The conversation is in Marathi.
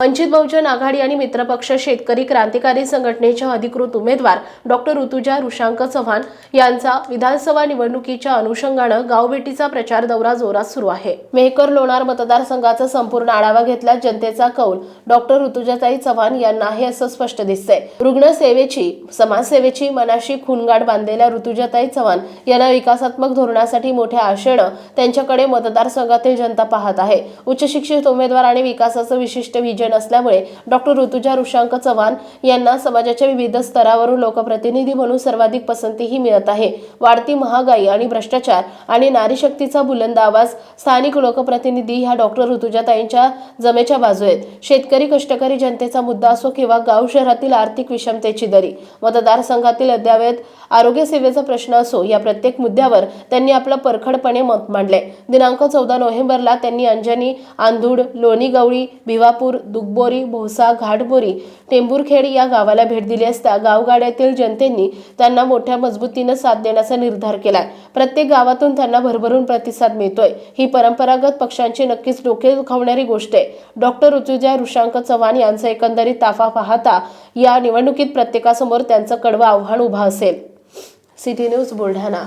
वंचित बहुजन आघाडी आणि मित्रपक्ष शेतकरी क्रांतिकारी संघटनेच्या अधिकृत उमेदवार डॉक्टर ऋतुजा ऋषांक चव्हाण यांचा विधानसभा निवडणुकीच्या अनुषंगानं गावभेटीचा प्रचार दौरा जोरात सुरू आहे. मेहकर लोणार मतदारसंघाचा संपूर्ण आढावा घेतल्यास जनतेचा कौल. डॉक्टर ऋतुजाताई चव्हाण यांना आहे असं स्पष्ट दिसतंय. रुग्णसेवेची समाजसेवेची मनाशी खूनगाठ बांधलेल्या ऋतुजाताई चव्हाण यांना विकासात्मक धोरणासाठी मोठ्या आशेनं त्यांच्याकडे मतदारसंघातील जनता पाहत आहे. उच्च शिक्षित उमेदवार आणि विकासाचं विशिष्ट विजन असल्यामुळे डॉक्टर ऋतुजा ऋषांक चव्हाण यांना समाजाच्या विविध स्तरावरून लोकप्रतिनिधी म्हणून सर्वाधिक पसंतीही मिळत आहे. वाढती महागाई आणि भ्रष्टाचार आणि नारीशक्तीचा बुलंद आवाज स्थानिक लोकप्रतिनिधी ह्या डॉक्टर ऋतुजाताईंच्या जमेच्या बाजू आहेत शेतकरी कष्टकरी जनतेचा मुद्दा असो किंवा गाव शहरातील आर्थिक विषमतेची दरी मतदारसंघातील अद्यावत आरोग्य सेवेचा प्रश्न असो या प्रत्येक मुद्द्यावर त्यांनी आपलं परखडपणे मत मांडले दिनांक चौदा नोव्हेंबरला त्यांनी अंजनी आंधूड लोणीगवळी भिवापूर दुगबोरी भोसा घाटबोरी टेंभूरखेड या गावाला भेट दिली असता गावगाड्यातील जनतेनी त्यांना मोठ्या मजबूतीनं साथ देण्याचा निर्धार केलाय. प्रत्येक गावातून त्यांना भरभरून प्रतिसाद मिळतोय. ही परंपरागत पक्षांची नक्कीच डोके दुखावणारी गोष्ट आहे. डॉक्टर ऋतुजा ऋषांक चव्हाण यांचा एकंदरीत ताफा पाहता या निवडणुकीत प्रत्येकासमोर त्यांचं कडवं आव्हान उभं असेल. City news Buldhana.